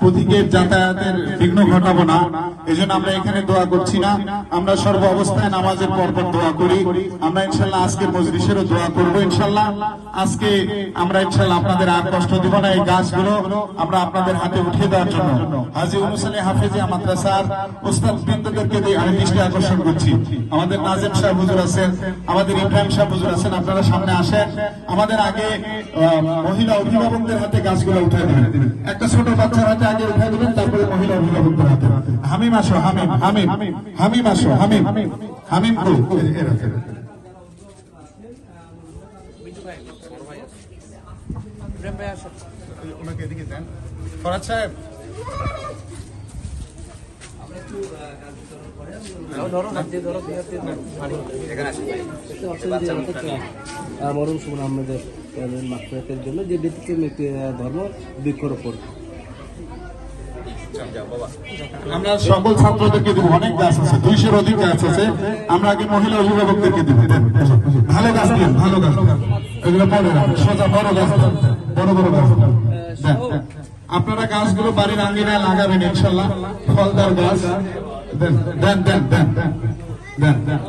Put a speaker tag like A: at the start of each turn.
A: পথিকের যাতায়াতের বিঘ্ন ঘটাবো না। এই জন্য আমরা এখানে দোয়া করছি না। আমরা সর্ব অবস্থায় নামাজের পর পর দোয়া করি। আমরা ইনশাল্লাহ আজকে মজলিসেরও দোয়া করব ইনশাল্লাহ। আজকে আমরা ইনশাল্লাহ আপনাদের আর কষ্ট দিব না এই গাছগুলো আমরা আপনাদের হাতে উঠিয়ে দেওয়ার জন্য। হাজি অনুসানে হাফেজিয়া মাদ্রাসার বৃন্দদেরকে দিয়ে আমি দৃষ্টি আকর্ষণ করছি। আমাদের নাজেম সাহেব হুজুর আছেন, আমাদের ইব্রাহিম সাহেব হুজুর আছেন, আপনারা সামনে আসেন। আমাদের আগে মহিলা অভিভাবকদের হাতে গাছগুলো উঠে দেবেন। একটা ছোট বাচ্চার হাতে আগে উঠে দেবেন, তারপরে হামিম আসো হামিম হামিম হামিম আসো হামিম হামিম কো। এরা ওনাকে এদিকে দেন। ফরাজ সাহেব।
B: মরম সুমন আহমেদের মাকফিরাতের জন্য যে ব্যতিক্রম একটি ধর্ম বৃক্ষরোপণ।
A: আমরা সকল ছাত্রদেরকে দিব অনেক গাছ আছে দুইশোর অধিক গাছ আছে আমরা আগে মহিলা অভিভাবকদেরকে দিব। ভালো গাছ দিন ভালো গাছ এগুলো পরে রাখুন। সোজা বড় গাছ। বড় বড় গাছ। আপনারা গাছগুলো বাড়ির আঙ্গিনায় লাগাবেন ইনশাল্লাহ ফলদার গাছ দেন দেন দেন দেন দেন দেন